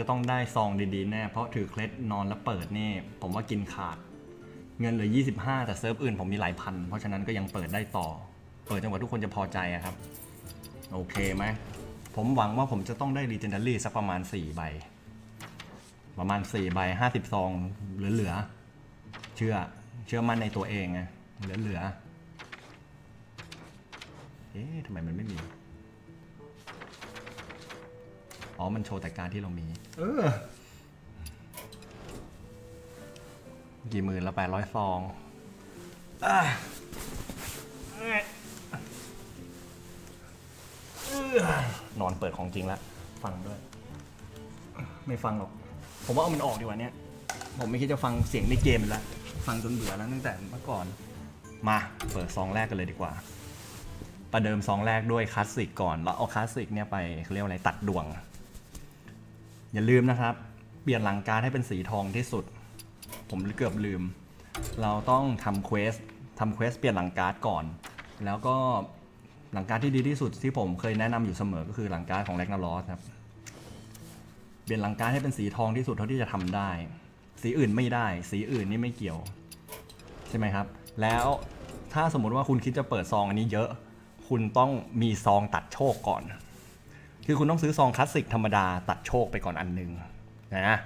จะต้องได้ซองดีๆแน่เพราะถือเคล็ดนอนแล้วเปิดนี่ ผมว่ากินขาด เงินเหลือ 25 แต่เซิร์ฟอื่นผมมีหลายพัน เพราะฉะนั้นก็ยังเปิดได้ต่อ เปิดจนกว่าทุกคนจะพอใจอะครับ โอเคไหม ผมหวังว่าผมจะต้องได้ Legendary สักประมาณ 4 ใบ ประมาณ 4 ใบ 50 ซอง เหลือๆ เชื่อ เชื่อมั่นในตัวเองไงเหลือๆ เอ๊ะทำไมมันไม่มี อ๋อ มันโชว์แต่การดที่เรามีเออ กี่หมื่นละแปดร้อยฟองอะเอ้ยเอื้อนอนเปิดของจริงแล้ว ฟังด้วย ไม่ฟังหรอก ผมว่าเอามันออกดีกว่าเนี้ยผมไม่คิดจะฟังเสียงในเกมแล้ว ฟังจนเบื่อแล้วตั้งแต่เมื่อก่อน มา เปิดซองแรกกันเลยดีกว่า ประเดิมซองแรกด้วยคลาสสิกก่อน แล้วเอาคลาสสิกเนี่ยไปเขาเรียกว่าอะไรตัดดวง อย่าลืมนะครับ เปลี่ยนหลังการให้เป็นสีทองที่สุด ผมเกือบลืม เราต้องทำเควสทำเควสเปลี่ยนหลังการ์ดก่อน แล้วก็หลังการ์ดที่ดีที่สุดที่ผมเคยแนะนำอยู่เสมอก็คือหลังการ์ดของแลกนาลอสครับ เปลี่ยนหลังการ์ดให้เป็นสีทองที่สุดเท่าที่จะทำได้ สีอื่นไม่ได้ สีอื่นนี่ไม่เกี่ยว ใช่ไหมครับ แล้วถ้าสมมุติว่าคุณคิดจะเปิดซองอันนี้เยอะ คุณต้องมีซองตัดโชคก่อน คือคุณต้องซื้อซองคลาสสิกธรรมดาตัดโชคไปก่อนอันหนึ่งนะ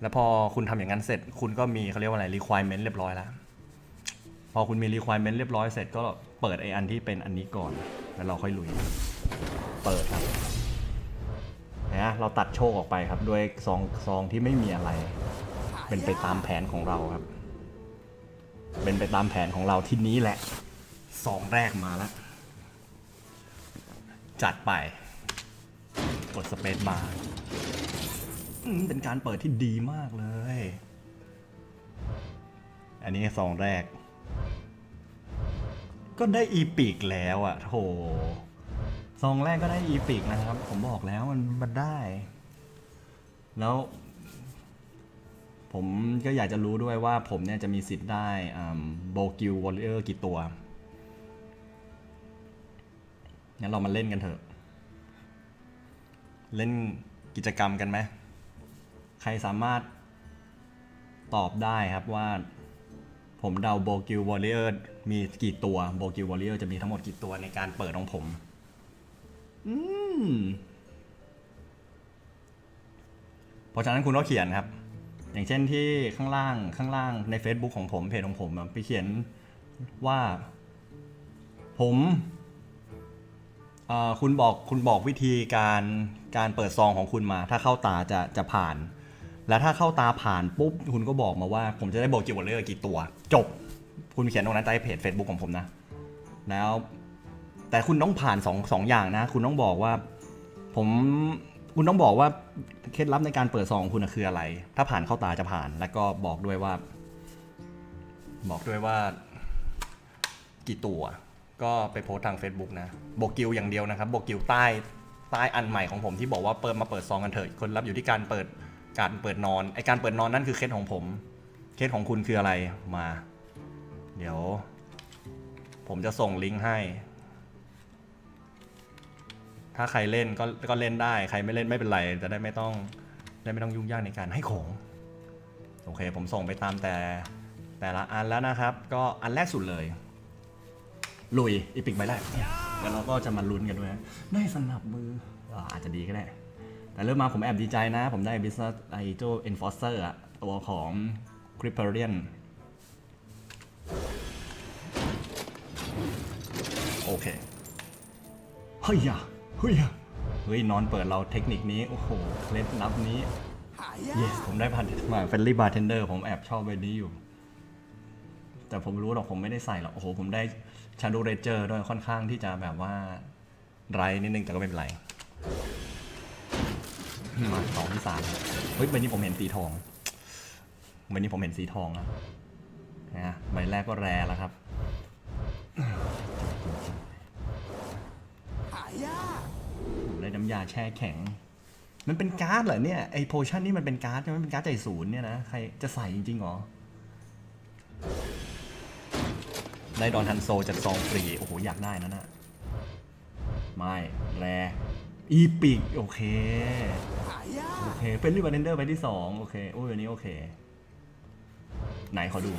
แล้วพอคุณทำอย่างนั้นเสร็จ คุณก็มีเขาเรียกว่าอะไร requirement เรียบร้อยแล้วพอคุณมี requirement เรียบร้อยเสร็จก็เปิดไออันที่เป็นอันนี้ก่อน แล้วเราค่อยลุย เปิดครับนะเราตัดโชคออกไปครับด้วยซองซองที่ไม่มีอะไร เป็นไปตามแผนของเราครับ เป็นไปตามแผนของเราที่นี้แหละซองแรกมาแล้ว จัดไป ดสเปซบาร์เป็นการเปิดที่ดีมากเลย อันนี้ซองแรก ก็ได้อีปิกแล้วอะ่ะโถซองแรกก็ได้อีปิกนะครับ ผมบอกแล้วมันมันได้ แล้ว ผมก็อยากจะรู้ด้วยว่าผมเนี่ยจะมีสิทธิ์ได้โบกิลวอลเลอร์กี่ตัวงั้นเรามาเล่นกันเถอะ เล่นกิจกรรมกันไหมใครสามารถตอบได้ครับว่า ผมเดาโบกิลวอลเลอร์มีกี่ตัวโบกิลวอลเลอร์จะมีทั้งหมดกี่ตัวในการเปิดของผม อืมเพราะฉะนั้นคุณก็เขียนครับ อย่างเช่นที่ข้างล่างข้างล่างใน Facebook ของผมเพจของผมไปเขียนว่า ผมคุณบอกคุณบอกวิธีการ การเปิดซองของคุณมา ถ้าเข้าตาจะจะผ่าน แล้วถ้าเข้าตาผ่านปุ๊บคุณก็บอกมาว่า ผมจะได้บอกกี่วอลเลอร์กี่ตัว จบ คุณเขียนตรงนั้นใต้เพจ Facebook ของผมนะ แล้ว แต่คุณต้องผ่านสองสองอย่างนะ คุณต้องบอกว่า ผมคุณต้องบอกว่าเคล็ดลับในการเปิดซองของคุณคืออะไร ถ้าผ่านเข้าตาจะผ่าน แล้วก็บอกด้วยว่า บอกด้วยว่า กี่ตัว ก็ไปโพสทาง Facebook นะโบกิวอย่างเดียวนะครับโบกิวใต้ ใต้อันใหม่ของผมที่บอกว่าเปิดมาเปิดซองกันเถอะคนรับอยู่ที่การเปิดการเปิดนอนไอการเปิดนอนนั่นคือเคสของผม เคสของคุณคืออะไรมา เดี๋ยว ผมจะส่งลิงก์ให้ ถ้าใครเล่นก็ก็เล่นได้ ใครไม่เล่นไม่เป็นไรจะได้ไม่ต้องได้ไม่ต้องยุ่งยากในการให้ของโอเค ผมส่งไปตามแต่แต่ละอันแล้วนะครับ ก็อันแรกสุดเลย ลุยอีพิกใบแรก แล้วเราก็จะมาลุ้นกันด้วยนะได้สนับมืออ่าอาจจะดีก็ได้ แต่เริ่มมาผมแอบดีใจนะ ผมได้ Business i j o Enforcer อะตัวของ c r i p p e r i a n โอเค เฮ้ยอะเฮ้ยอะเฮ้ย นอนเปิดเราเทคนิคนี้ โอ้โห เคล็ดลับนี้ yes ผมได้พันมาเฟลลี่บาร์เทนเดอร์ผมแอบชอบใบนี้อยู่ แต่ผมรู้หรอกผมไม่ได้ใส่หรอก โอ้โห ผมได้ Shadow Ranger ด้วยค่อนข้างที่จะแบบว่าไรนิดนึงแต่ก็ไม่เป็นไรมาสองที่สามเฮ้ยใบนี้ผมเห็นสีทองใบนี้ผมเห็นสีทองแล้วนะใบแรกก็แรแล้วครับได้น้ำยาแช่แข็ง มันเป็นการ์ดเหรอเนี่ยไอโพชั่นนี่มันเป็นการ์ดใช่ไหมเป็นการ์ดใจศูนย์เนี่ยนะใครจะใส่จริงๆเหรอ ได้ดอนทันโซจากซองฟรี โอ้โห อยากได้นะน่ะไม่แรอีปิก โอเค โอเคเป็นรีบาร์เทนเดอร์ไปที่สองโอเค โอ้ยอันนี้โอเค ไหนขอดู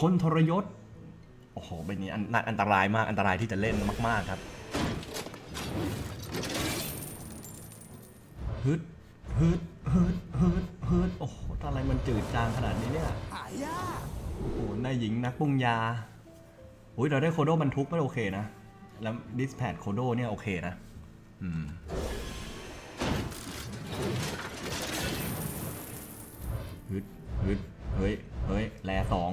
คนทรยศ โอ้โหเป็นนี้อันน่าอันตรายมากอันตรายที่จะเล่นมาก ๆ ครับฮึดฮึดฮึดฮึดฮึดโอ้โหอะไรมันจืดจางขนาดนี้เนี่ย โอ้โหนายหญิงนักปรุงยาอุ้ยเราได้โคโดบรรทุกไม่โอเคนะ แล้วดิสแพดโคโดเนี่ยโอเคนะอืมฮึดฮึดเฮ้ยเฮ้ยแลสอง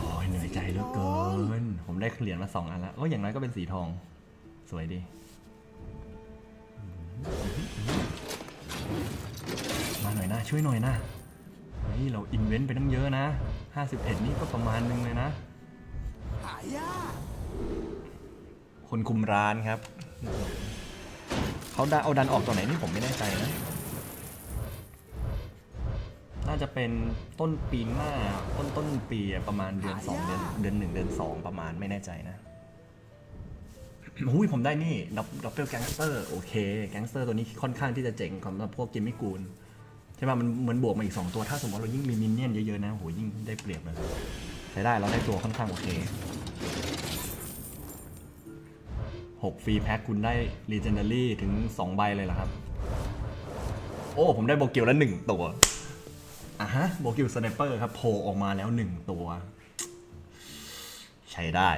โอ้ยเหนื่อยใจเหลือเกิน ผมได้เหรียญมาสองอันแล้วก็อย่างน้อยก็เป็นสีทอง สวยดีมาหน่อยนะ ช่วยหน่อยนะ ฮ้ยเราอินเวนต์ไปตั้งเยอะนะ 51 นี่ก็ประมาณนึงเลยนะ คนคุมร้านครับ เขาดันเอาดันออกตัวไหนนี่ผมไม่แน่ใจนะ น่าจะเป็นต้นปีหน้าต้นต้นปีอะประมาณเดือนสองเดือนเดือนหนึ่งเดือนสองประมาณไม่แน่ใจนะอุ้ยผมได้นี่ดับดับเบิลแก๊งสเตอร์โอเค แก๊งสเตอร์ตัวนี้ค่อนข้างที่จะเจ๋งสำหรับพวกกิมมิกูล ใช่ป่ะมันเหมือนบวกมาอีก 2 ตัวถ้าสมมติเรายิ่งมีมินเนี่ยนเยอะๆนะโหยิ่งได้เปรียบเลยใช้ได้เราได้ตัวค่อนข้างโอเค6ฟรีแพ็คคุณได้ Legendary ถึง 2 ใบเลยเหรอครับ โอ้ ผมได้โบกิลแล้ว1ตัวอะฮะโบกิลสไนปเปอร์ครับโผล่ออกมาแล้ว1ตัว ใช้ได้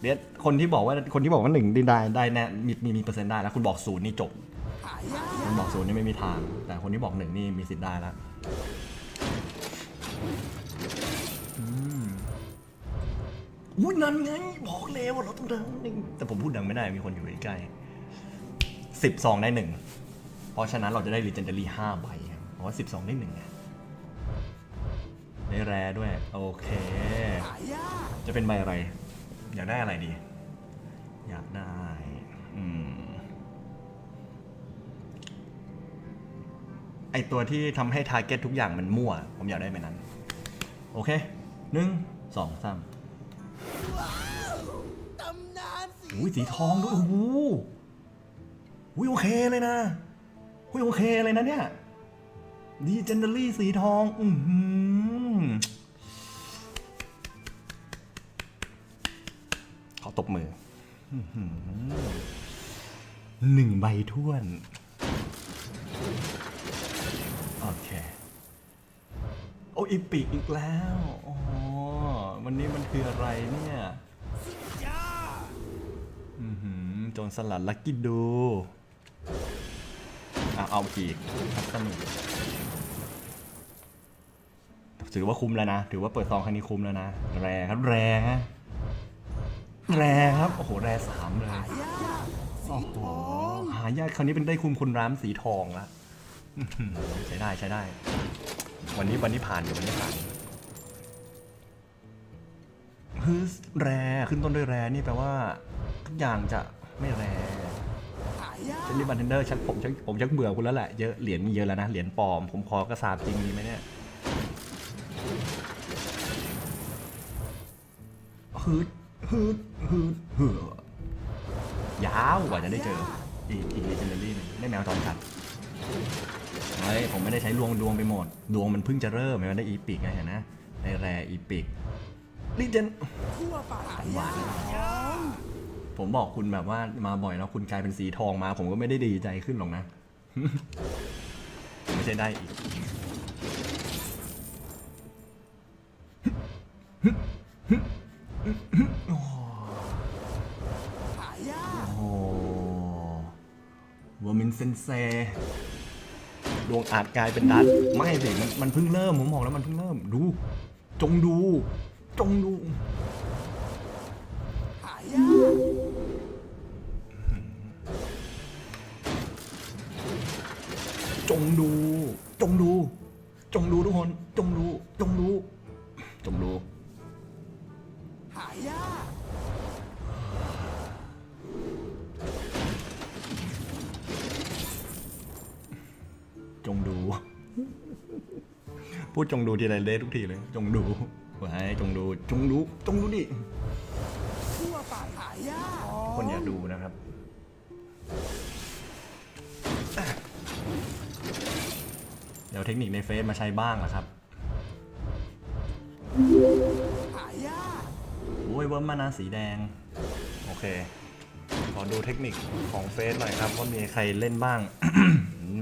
เดี๋ยวคนที่บอกว่าคนที่บอกว่าหนึ่งได้ได้แน่มีมีมีเปอร์เซ็นต์ได้แล้วคุณบอกศูนย์นี่จบ คุณบอกศูนย์นี่ไม่มีทาง แต่คนที่บอกหนึ่งนี่มีสิทธิ์ได้แล้วอุ้ยนั่นไงบอกแล้วว่าเราต้องดังหนึ่งแต่ผมพูดดังไม่ได้มีคนอยู่ใกล้สิบสองได้หนึ่งเพราะฉะนั้นเราจะได้ Legendary ห้าใบครับเพราะว่าสิบสองได้หนึ่งไงได้แรด้วย โอเค จะเป็นใบอะไร อยากได้อะไรดี อยากได้ ไอตัวที่ทำให้ทาร์เก็ตทุกอย่างมันมั่ว ผมอยากได้แบบนั้น โอเคหนึ่งสองสามอุ้ยสีทองด้วย โอ้โหอุ้ยโอเคเลยนะอุ้ยโอเคเลยนะเนี่ยดีเจนเดอรี่สีทอง อืขอตบมืออื้อหือหนึ่งใบท้วน โอเค โอ้อีปิกอีกแล้วอ๋อวันนี้มันคืออะไรเนี่ยอือหือโจรสลัดลักกี้ดูเอาเอาอีกสนุกถือว่าคุ้มแล้วนะ ถือว่าเปิดซองครั้งนี้คุ้มแล้วนะ แรครับ แรฮะ แรครับ โอ้โห แรสามเลย โอ้โห หายากคราวนี้เป็นได้คุณคุณร้ามสีทองละอื้อหือใช้ได้ใช้ได้ วันนี้วันนี้ผ่านอยู่วันนี้ผ่านฮึสแรขึ้นต้นด้วยแรนี่แปลว่า ทุกอย่างจะไม่แรเจนนี่บันเทนเดอร์ฉันผมชักผมชักเบื่อคุณแล้วแหละเยอะเหรียญมีเยอะแล้วนะเหรียญปลอมผมขอกระสาบจริงดีไหมเนี่ยฮึดฮึดฮึดเหือยาวกว่าจะได้เจออีกอีกเลเจนดารี่นึงได้แมวจรจัด เฮ้ยผมไม่ได้ใช้ดวงดวงไปหมด ดวงมันเพิ่งจะเริ่มไม่ได้อีปิกไงเห็นนะได้แรอีปิกลิเจนกันหวานผมบอกคุณแบบว่ามาบ่อยแล้วคุณกลายเป็นสีทองมา ผมก็ไม่ได้ดีใจขึ้นหรอกนะ ไม่ใช่ได้อีกโอ้วอร์มินเซนเซ ดวงอาจกลายเป็นดันไม่สิมันมันเพิ่งเริ่มผมบอกแล้วมันเพิ่งเริ่มดู จงดู จงดู จงดูทีไรเละทุกทีเลย จงดูไว้จงดู จงดู จงดูดิคนอย่าดูนะครับ เดี๋ยวเทคนิคในเฟซมาใช้บ้างเหรอครับโอ้ยเวิร์มมานาสีแดง โอเค ขอดูเทคนิคของเฟซหน่อยครับ ว่ามีใครเล่นบ้าง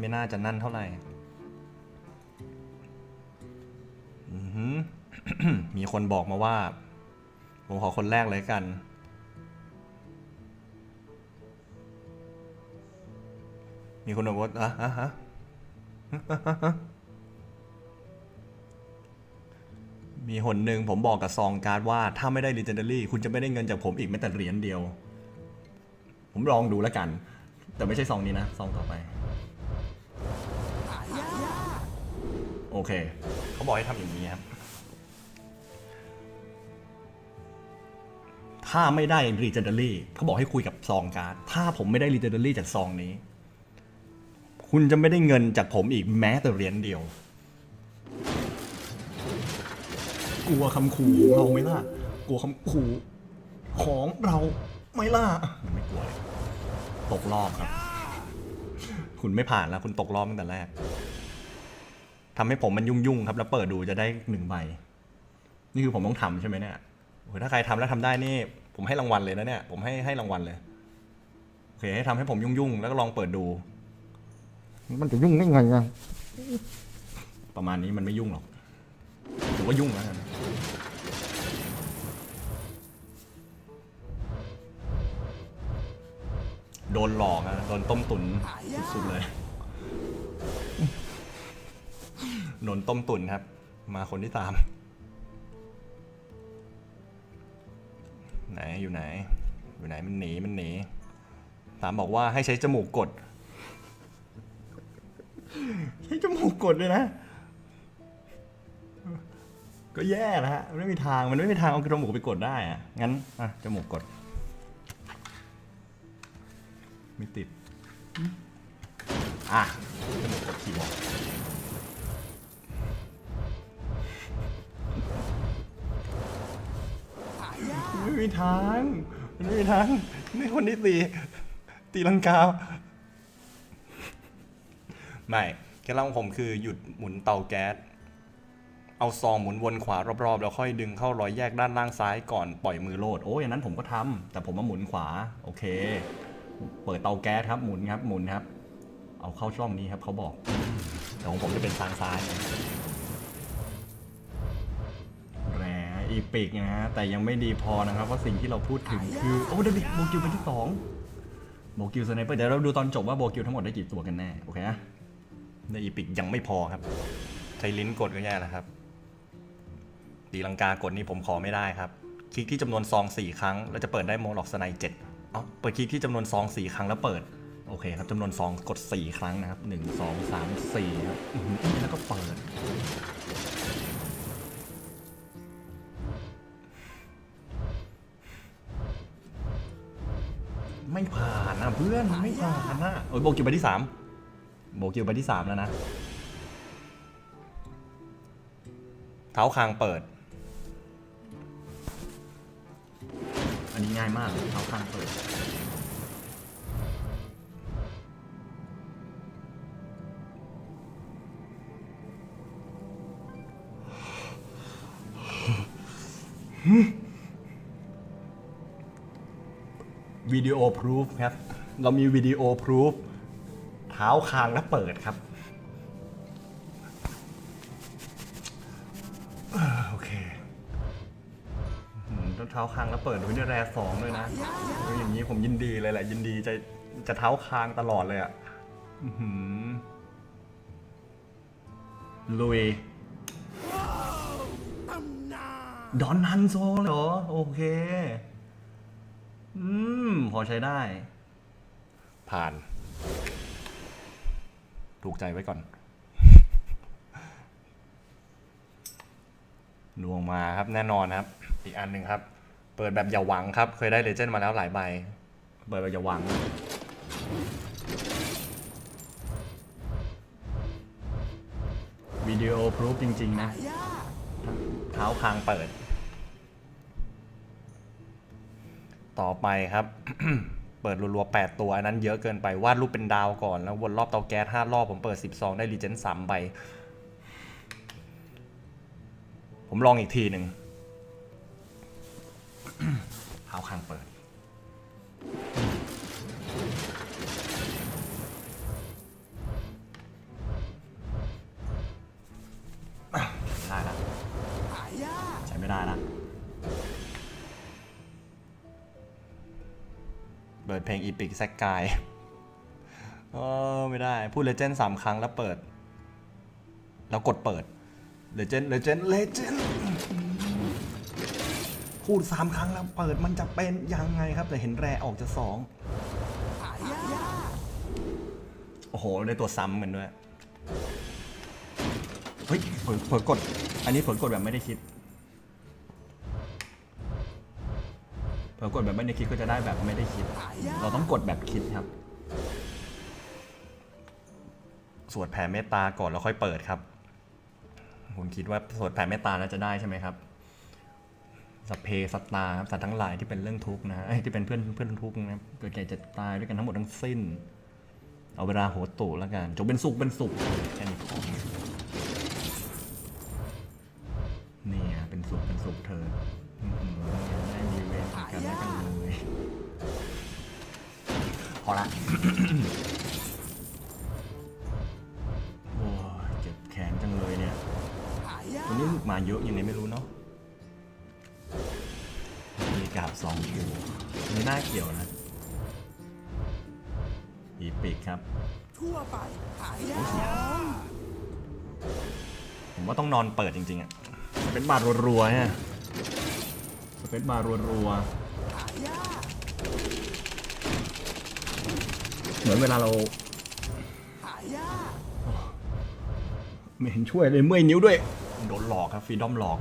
ไม่น่าจะนั่นเท่าไหร่ มีคนบอกมาว่า ผมขอคนแรกเลยกัน มีคนบอกว่าอะอะฮะมีหนหนึ่งผมบอกกับซองการ์ดว่า ถ้าไม่ได้ Legendary คุณจะไม่ได้เงินจากผมอีกแม้แต่เหรียญเดียว ผมลองดูแล้วกัน แต่ไม่ใช่ซองนี้นะ ซองต่อไป เค เขาบอกให้ทำอย่างนี้ครับ ถ้าไม่ได้ Legendary เขาบอกให้คุยกับซองการ์ด ถ้าผมไม่ได้ Legendary จากซองนี้ คุณจะไม่ได้เงินจากผมอีกแม้แต่เหรียญเดียว กลัวคำขู่เราไหมล่ะ กลัวคำขู่ของเราไหม่ล่ะ ไม่กลัวเลยตกรอบครับ คุณไม่ผ่านแล้ว คุณตกรอบตั้งแต่แรก ทำให้ผมมันยุ่งๆครับ แล้วเปิดดูจะได้หนึ่งใบ นี่คือผมต้องทำใช่ไหมเนี่ยโอ้ยถ้าใครทำแล้วทำได้นี่ ผมให้รางวัลเลยนะเนี่ย ผมให้ให้รางวัลเลยโอเคให้ทำให้ผมยุ่งๆแล้วก็ลองเปิดดู มันจะยุ่งได้ไงอะประมาณนี้มันไม่ยุ่งหรอกถือว่ายุ่งแล้วกันโดนหลอกอะโดนต้มตุ๋นสุดๆเลย โดนต้มตุ๋นครับ มาคนที่ตาม ไหนอยู่ไหน อยู่ไหนมันหนีมันหนีตามบอกว่าให้ใช้จมูกกด ใช้จมูกกดเลยนะ ก็แย่นะฮะไม่มีทางมันไม่มีทางเอาจมูกไปกดได้อะงั้นอะจมูกกด ไม่ติด อะจมูกกดคีย์บอร์ด ไม่มีทางมันไม่มีทางนี่คนที่ตีตีลังกาไม่เคล็ดลับของผมคือหยุดหมุนเตาแก๊สเอาซองหมุนวนขวารอบๆ แล้วค่อยดึงเข้ารอยแยกด้านล่างซ้ายก่อนปล่อยมือโลดโอ้ยอย่างนั้นผมก็ทำแต่ผมมาหมุนขวา โอเค เปิดเตาแก๊สครับหมุนครับหมุนครับ เอาเข้าช่องนี้ครับเขาบอกแต่ของผมจะเป็นทางซ้าย อีปิกนะฮะแต่ยังไม่ดีพอนะครับเพราะสิ่งที่เราพูดถึงคือโอ้เดบิโบกิวเป็นที่สองโบกิวสไนเปอร์เดี๋ยวเราดูตอนจบว่าโบกิวทั้งหมดได้กี่ตัวกันแน่โอเคนะในอีปิกยังไม่พอครับใช้ลิ้นกดก็แย่แล้วครับตีลังกากดนี่ผมขอไม่ได้ครับ คลิกที่จำนวนซอง4ครั้งแล้วจะเปิดได้โมล็อกสไนเจ็ดเอ้าเปิดคลิกที่จำนวนซอง4ครั้งแล้วเปิดโอเคครับจำนวนซองกด 4 ครั้งนะครับ 1 2 3 4ครับแล้วก็เปิด ไม่ผ่านนะเพื่อนไม่ผ่านนะโอ้ยโบกิวไปที่สามโบกิวไปที่สามแล้วนะ เท้าคางเปิด อันนี้ง่ายมากเลยเท้าคางเปิด วิดีโอพรูฟครับ เรามีวิดีโอพรูฟเท้าคางและเปิดครับโอเคอืมต้องเท้าคางแล้วเปิดด้วยนี่แรสองเลยนะโอ้ยอย่างนี้ผมยินดีเลยแหละยินดีจะจะเท้าคางตลอดเลยอะอื้อหือลุยดอนฮันโซเหรอ โอเค อืม พอใช้ได้ ผ่าน ถูกใจไว้ก่อนลวงมาครับแน่นอนครับ อีกอันหนึ่งครับ เปิดแบบอย่าหวังครับ เคยได้เลเจนด์มาแล้วหลายใบ เปิดแบบอย่าหวัง วิดีโอพรูฟจริง ๆ นะ เท้าคางเปิด ต่อไปครับ เปิดรัวๆ 8 ตัว อันนั้นเยอะเกินไป วาดรูปเป็นดาวก่อน แล้ววนรอบเตาแก๊ส 5 รอบ ผมเปิด10ซองได้รีเจนสามใบ ผมลองอีกทีหนึ่งเท้าข้างเปิด ปิดเพลงอีพิกแซกกายเออไม่ได้ พูดเลเจนด์สามครั้งแล้วเปิด แล้วกดเปิดเลเจนด์เลเจนด์เลเจนด์พูดสามครั้งแล้วเปิดมันจะเป็นยังไงครับ แต่เห็นแรออกจะสองโอ้โหได้ตัวซ้ำเหมือนด้วย เฮ้ยเผลอเผลอกด อันนี้เผลอกดแบบไม่ได้คิด เผลอกดแบบไม่ได้คิดก็จะได้แบบไม่ได้คิด เราต้องกดแบบคิดครับ สวดแผ่เมตตาก่อนแล้วค่อยเปิดครับ คุณคิดว่าสวดแผ่เมตตาแล้วจะได้ใช่ไหมครับสัพเพสัตตาครับสัตว์ทั้งหลายที่เป็นเรื่องทุกข์นะที่เป็นเพื่อนเพื่อนทุกข์นะเกิดแก่เจ็บตายด้วยกันทั้งหมดทั้งสิ้น เอาเวลาโหตุแล้วกันจงเป็นสุขเป็นสุขแค่นี้พอนี่เป็นสุขเป็นสุขเธอ พอละโอ้เจ็บแขนจังเลยเนี่ยวันนี้มาเยอะยังไงไม่รู้เนาะมีกาบสองตัวไม่น่าเกี่ยวนะอีปิกครับ ทั่วไปหายากผมว่าต้องนอนเปิดจริงๆอะสเปซบาร์รัวๆเนี่ยเปซบาร์รัวหายาก ๆ เหมือนเวลาเราไม่เห็นช่วยเลยเมื่อยนิ้วด้วย โดนหลอกครับฟรีดอมหลอก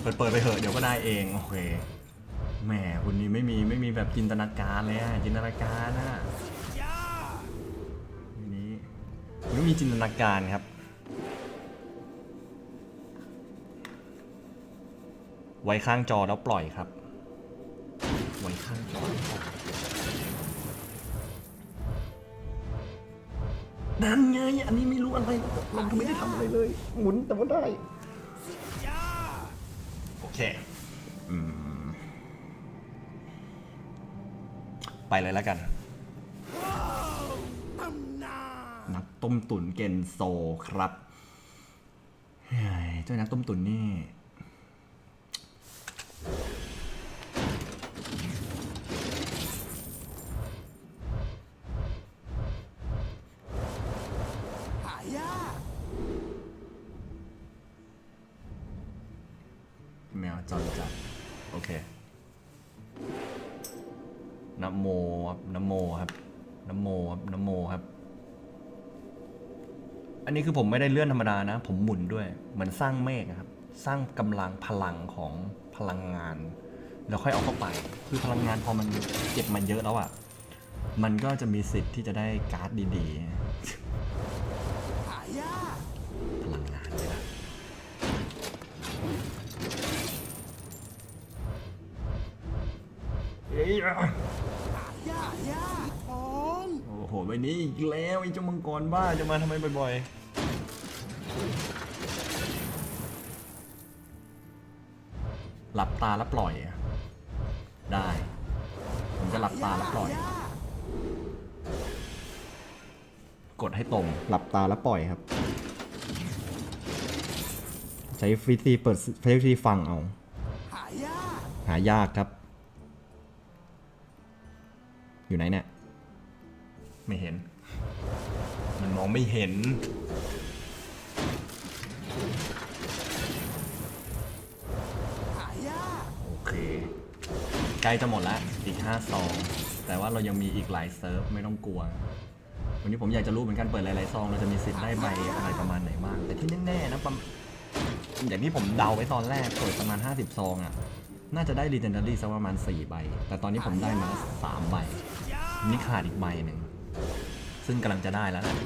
เปิดเปิดไปเถอะเดี๋ยวก็ได้เอง โอเคแหมคุณนี่ไม่มีไม่มีแบบจินตนาการเลยอะจินตนาการอะนี้ไม่มีจินตนาการครับ ไว้ข้างจอแล้วปล่อยครับ ข้างนั่นไง อันนี้ไม่รู้อะไร เราไม่ได้ทำอะไรเลย หมุนแต่ว่าได้ โอเคอไปเลยแล้วกันนานนักต้มตุ๋นเกนโซครับเฮ้ยเจ้านักต้มตุ๋นนี่ แมวจอนจัดโอเคนโมครับนโมครับนโมครับนโมครับ อันนี้คือผมไม่ได้เลื่อนธรรมดานะ ผมหมุนด้วย เหมือนสร้างเมฆครับ สร้างกำลังพลังของพลังงาน แล้วค่อยเอาเข้าไป คือพลังงานพอมันเก็บมาเยอะแล้วอะ่ะ มันก็จะมีสิทธิ์ที่จะได้การ์ดดีห ยหายากยากทองโอ้โหใบนี้อีกแล้วไอ้เจ้ามังกรบ้าจะมาทำไมบ่อยๆ หลับตาแล้วปล่อยอะได้ ผมจะหลับตาแล้วปล่อย กดให้ตรง หลับตาแล้วปล่อยครับ ใช้ฟิซีเปิดใช้ฟิซีฟังเอา หายาก หายากครับ อยู่ไหนเนี่ย ไม่เห็น มันมองไม่เห็น หายากโอเค ใกล้จะหมดล้วอีก5ซอง แต่ว่าเรายังมีอีกหลายเซิร์ฟไม่ต้องกลัว วันนี้ผมอยากจะรู้เหมือนกันเปิดหลายๆซอง เราจะมีสิทธิ์ได้ใบอะไรประมาณไหนบ้าง แต่ที่แน่ๆนะประมาณอย่างที่ผมเดาไว้ตอนแรกเปิดประมาณ 50 ซองอะ น่าจะได้ Legendary สักประมาณ 4 ใบ แต่ตอนนี้ผมได้มาแล้ว3ใบ นี่ขาดอีกใบหนึ่ง ซึ่งกำลังจะได้แล้วนะ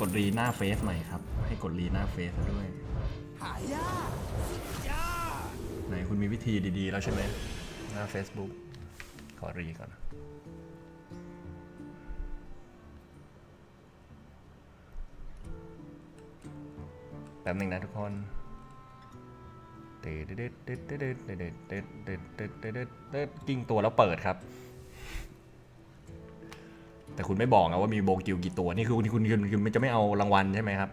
กดรีหน้าเฟซใหม่ครับ ให้กดรีหน้าเฟซด้วยหายยไหนคุณมีวิธีดีๆแล้วใช่ไหมหน้า Facebook ขอรีก่อนแป๊บหนึ่งนะทุกคนเด็ดเด็ดเด็ดเด็ดเด็ดเด็ดเด็ดเด็ดเด็ดเด็ดเด็ดกิ้งตัวแล้วเปิดครับ แต่คุณไม่บอกนะว่ามีโบกิวกี่ตัวนี่คือคุณคุณคุณคุณจะไม่เอารางวัลใช่ไหมครับ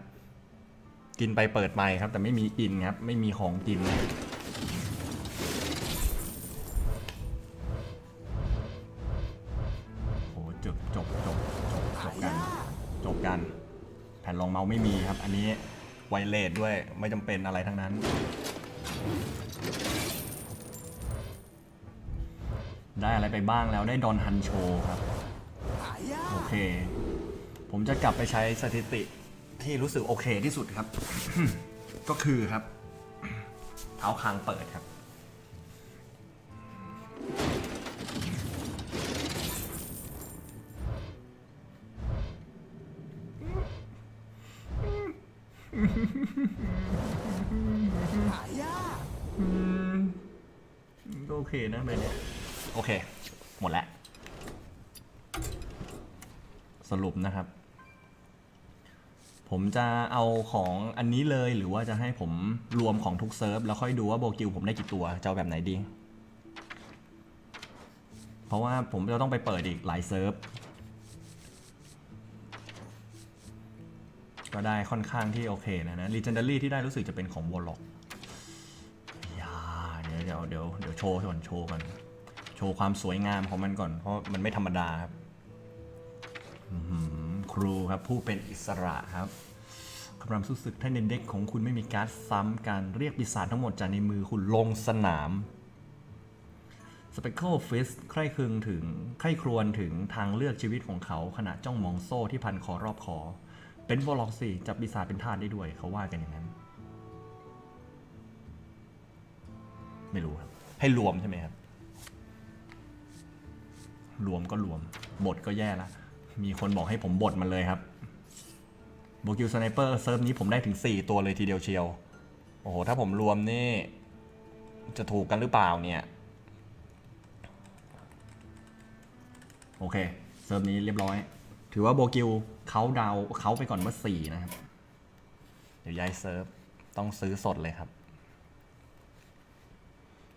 กินไปเปิดไปครับ แต่ไม่มีอินครับ ไม่มีของกิน โอ้จบจบจบจบจบกันจบกัน แผ่นรองเมาส์ไม่มีครับ อันนี้ไวเลสด้วยไม่จำเป็นอะไรทั้งนั้นได้อะไรไปบ้างแล้วได้ดอนฮันโชครับ โอกเค ผมจะกลับไปใช้สถิติที่รู้สึกโอเคที่สุดครับ ก็คือครับ เท้าคางเปิดครับ หายากก็โอเคนะใบเนี้ยโอเค หมดแล้ว สรุปนะครับ ผมจะเอาของอันนี้เลยหรือว่าจะให้ผมรวมของทุกเซิร์ฟ แล้วค่อยดูว่าโบกิลผมได้กี่ตัวจะเอาแบบไหนดี เพราะว่าผมจะต้องไปเปิดอีกหลายเซิร์ฟ ก็ได้ค่อนข้างที่โอเคนะนะ Legendary ที่ได้รู้สึกจะเป็นของ Warlock อย่าเดี๋ยวเดี๋ยวเดี๋ยวโชว์ก่อนโชว์ก่อนโชว์ความสวยงามของมันก่อนเพราะมันไม่ธรรมดาครับ ครูครับผู้เป็นอิสระครับกำลังสู้ศึกถ้าในเด็กของคุณไม่มีการ์ดซ้ำการเรียกปีศาจทั้งหมดจากในมือคุณลงสนามสเป c เ l ิลฟิสใคร่ครึงถึงใคร่ครวญถึงทางเลือกชีวิตของเขาขณะจ้องมองโซ่ที่พันคอรอบคอ เป็นวอลล็อกสิจับปีศาจเป็นทาสได้ด้วยเขาว่ากันอย่างนั้น ไม่รู้ครับให้รวมใช่ไหมครับ รวมก็รวม บทก็แย่ละ มีคนบอกให้ผมบทมันเลยครับโบกิวสไนเปอร์เซิร์ฟนี้ผมได้ถึง 4 ตัวเลยทีเดียวเชียว โอ้โห ถ้าผมรวมนี่ จะถูกกันหรือเปล่าเนี่ย โอเค เซิร์ฟนี้เรียบร้อย ถือว่าโบกิวเขาดาวเขาไปก่อนเมื่อสี่นะครับ เดี๋ยวย้ายเซิร์ฟ ต้องซื้อสดเลยครับ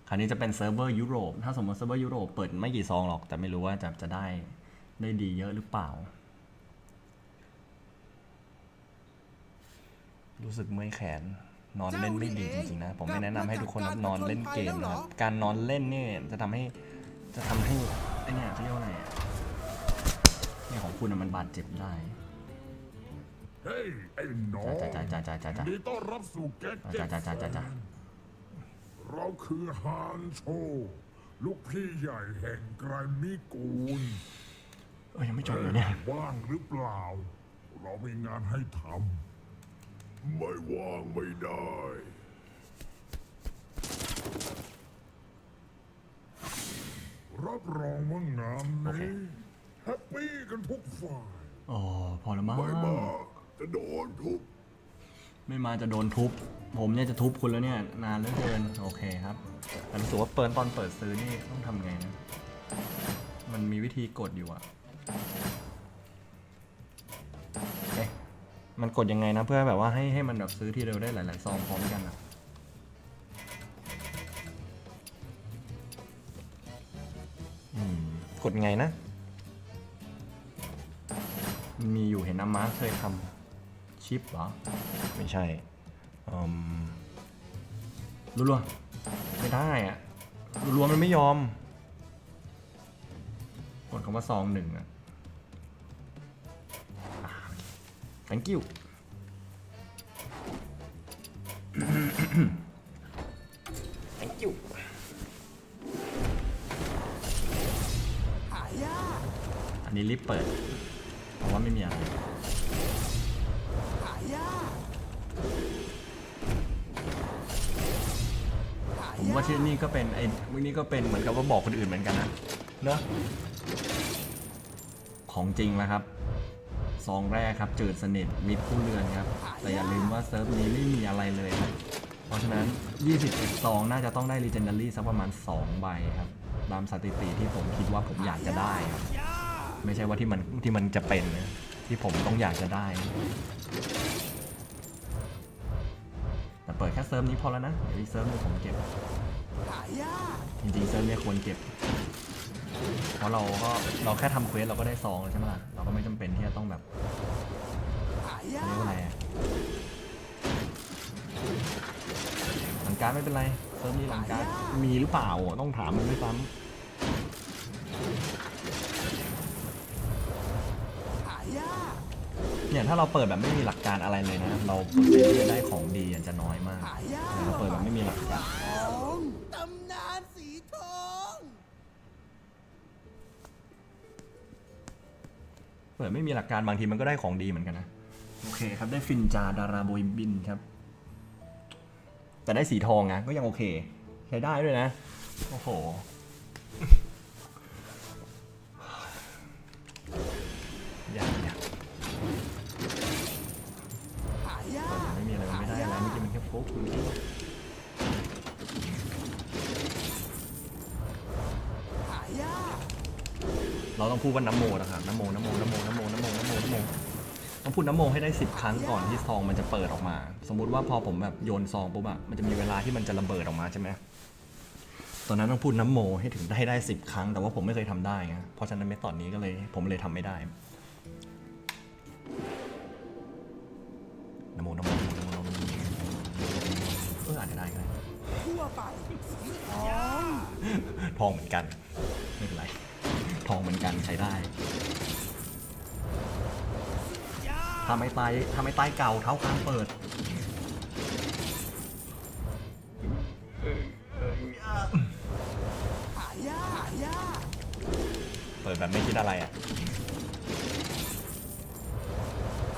คราวนี้จะเป็นเซิร์ฟเวอร์ยุโรป ถ้าสมมติเซิร์ฟเวอร์ยุโรปเปิดไม่กี่ซองหรอก แต่ไม่รู้ว่าจะจะได้ ได้ดีเยอะหรือเปล่า รู้สึกเมื่อยแขนนอนเล่นไม่ดีจริงๆนะ ผมไม่แนะนำให้ทุกคนนอนเล่นเกมนะครับการนอนเล่นเนี่ยจะทำให้จะทำให้ไอเนี่ยเขาเรียกว่าอะไรอะเนี่ยของคุณอะมันบาดเจ็บได้เฮ้ยไอ้หนอจ้าจ้าจ้าจ้าจ้าจ้าดีต้อนรับสู่แก๊กเจ็จ้าจ้าจ้าจ้าจ้าเราคือฮานโช ลูกพี่ใหญ่แห่งไกรมิกูล เอ้ยยังไม่จบเลยเนี่ย ว่างหรือเปล่า เรามีงานให้ทำ ไม่ว่างไม่ได้ รับรองว่างานโอเคนี้ แฮปปี้กันทุกฝ่าย อ๋อ พอแล้วมั้งไม่มาจะโดนทุบ ไม่มาจะโดนทุบ ผมเนี่ยจะทุบคุณแล้วเนี่ย นานเหลือเกิน โอเคครับ แต่รู้สึกว่าเปิดตอนเปิดซื้อนี่ต้องทำไงนะ มันมีวิธีกดอยู่อะ เอ๊ะมันกดยังไงนะเพื่อแบบว่าให้ให้มันแบบซื้อทีเดียวได้หลายๆซองพร้อมกันอะอืมกดยังไงนะมันมีอยู่เห็นน้ำมาเคยทำชิปเหรอ ไม่ใช่อืมรัวๆไม่ได้อะรัวๆมันไม่ยอม กดคำว่าซองหนึ่งอะ thank you แ thank you อันนี้รีบเปิด เพราะว่าไม่มีอะไรผมว่าชื่นี่ก็เป็นไอ้นี่ก็เป็นเหมือนกับว่าบอกคนอื่นเหมือนกันนะเนอะของจริงแล้วครับ ซองแรกครับจืดสนิทมิดผู้เรือนครับ แต่อย่าลืมว่าเซิร์ฟนี้ไม่มีอะไรเลยครับเพราะฉะนั้น 20ซองน่าจะต้องได้ Legendary สักประมาณ 2 ใบครับ ตามสถิติที่ผมคิดว่าผมอยากจะได้ครับ ไม่ใช่ว่าที่มันที่มันจะเป็นนะที่ผมต้องอยากจะได้ แต่เปิดแค่เซิร์ฟนี้พอแล้วนะเดี๋ยวอีกเซิร์ฟนึงผมเก็บจริงๆเซิร์ฟเนี่ยควรเก็บ เพราะเราก็เราแค่ทำเควสเราก็ได้ซองแล้วใช่ไหมล่ะ เราก็ไม่จำเป็นที่จะต้องแบบเรียกว่าอะไรหลังการไม่เป็นไรเซิร์ฟนี้หลังการมีหรือเปล่าต้องถามมันด้วยซ้ำเนี่ยถ้าเราเปิดแบบไม่มีหลักการอะไรเลยนะ เราเปอร์เซ็นต์ที่จะได้ของดีอาจจะน้อยมากเราเปิดแบบไม่มีหลักการ เปิดไม่มีหลักการบางทีมันก็ได้ของดีเหมือนกันนะ โอเคครับได้ฟินจาดาราโบยบินครับ แต่ได้สีทองนะก็ยังโอเค ใช้ได้ด้วยนะ โอ้โห อยากอยากหายาเปิดกไม่มีอะไรมันไม่ได้อะไรเมื่อกี้มันแค่ฟุกเเราต้องพูดว่าน้ำโมนะครับน้ำโมน้ำโมน้ำโมน้ำโมน้ำโมน้ำโมน้ำโมต้องพูดน้ำโมให้ได้สิบครั้งก่อนที่ซองมันจะเปิดออกมา สมมุติว่าพอผมแบบโยนซองปุ๊บอะมันจะมีเวลาที่มันจะระเบิดออกมาใช่ไหมตอนนั้นต้องพูดน้ำโมให้ถึงได้ได้สิบครั้ง แต่ว่าผมไม่เคยทำได้ไงเพราะฉะนั้นเมธอดนี้ก็เลยผมเลยทำไม่ได้น้ำโมน้ำโมน้ำโมน้ำโมน้ำโมเอออาจจะได้ก็ได้ทั่วไปสีทองทองเหมือนกันไม่เป็นไร ทองเหมือนกันใช้ได้ ถ้าไม่ตายถ้าไม่ตายเก่าเท้าคางเปิดหายากหายากเปิดแบบไม่คิดอะไรอะ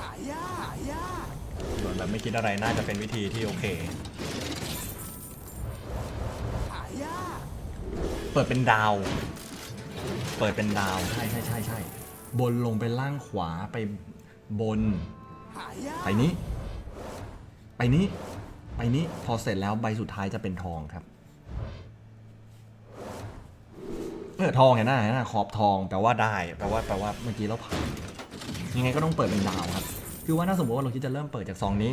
หายากหายากเปิดแบบไม่คิดอะไรน่าจะเป็นวิธีที่โอเคหายากเปิดเป็นดาว เปิดเป็นดาว ใช่ใช่ใช่ใช่บนลงไปล่างขวาไปบน ไปนี้ ไปนี้ ไปนี้ พอเสร็จแล้วใบสุดท้ายจะเป็นทองครับเออทองเห็นหน้าเห็นหน้าขอบทองแปลว่าได้แปลว่าแปลว่าเมื่อกี้เราผ่านยังไงก็ต้องเปิดเป็นดาวครับ คือว่าถ้าสมมติว่าเราคิดจะเริ่มเปิดจากซองนี้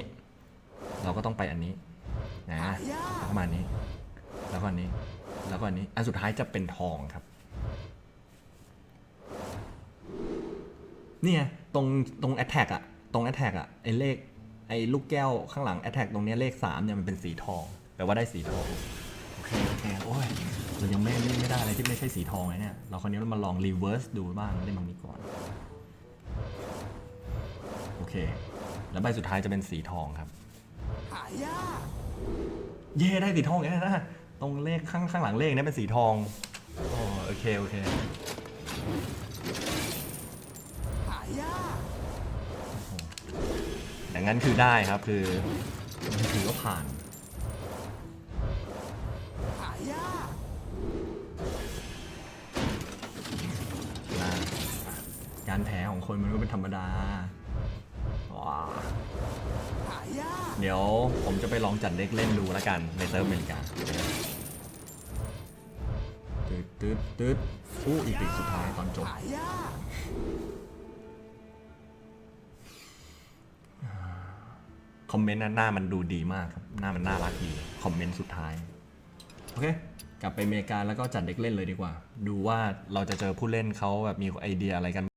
เราก็ต้องไปอันนี้นะหายากแล้วก็มาอันนี้ แล้วก็อันนี้ แล้วก็อันนี้ อันสุดท้ายจะเป็นทองครับ เนี่ยตรงตรง attack อะตรง attack อะไอเลขไอลูกแก้วข้างหลัง attack ตรงเนี้ยเลขสามเนี่ยมันเป็นสีทองแปลว่าได้สีทองโอเคโอเคโอ้ยเรายังไม่ไม่ไม่ได้อะไรที่ไม่ใช่สีทองเลยเนี่ยเราคราวนี้เรามาลอง reverse ดูบ้างเล่นบางนี้ก่อนโอเค แล้วใบสุดท้ายจะเป็นสีทองครับหายากเย่ได้สีทองอย่างนี้นะตรงเลขข้างข้างหลังเลขเนี่ยเป็นสีทองโอเคโอเค อย่างนั้นคือได้ครับคือถือว่าผ่านกนะการแพ้ของคนมันก็เป็นธรรมดาว้าเดี๋ยวผมจะไปลองจัดเด็กเล่นดูแล้วกันในเซิร์ฟอเมริกาตืดตืดตืดอู้อีพิกสุดท้ายตอนจบ คอมเมนต์นั้นหน้ามันดูดีมากครับ หน้ามันน่ารักดีคอมเมนต์สุดท้าย โอเค กลับไปอเมริกาแล้วก็จัดเด็กเล่นเลยดีกว่า ดูว่าเราจะเจอผู้เล่นเขาแบบมีไอเดียอะไรกัน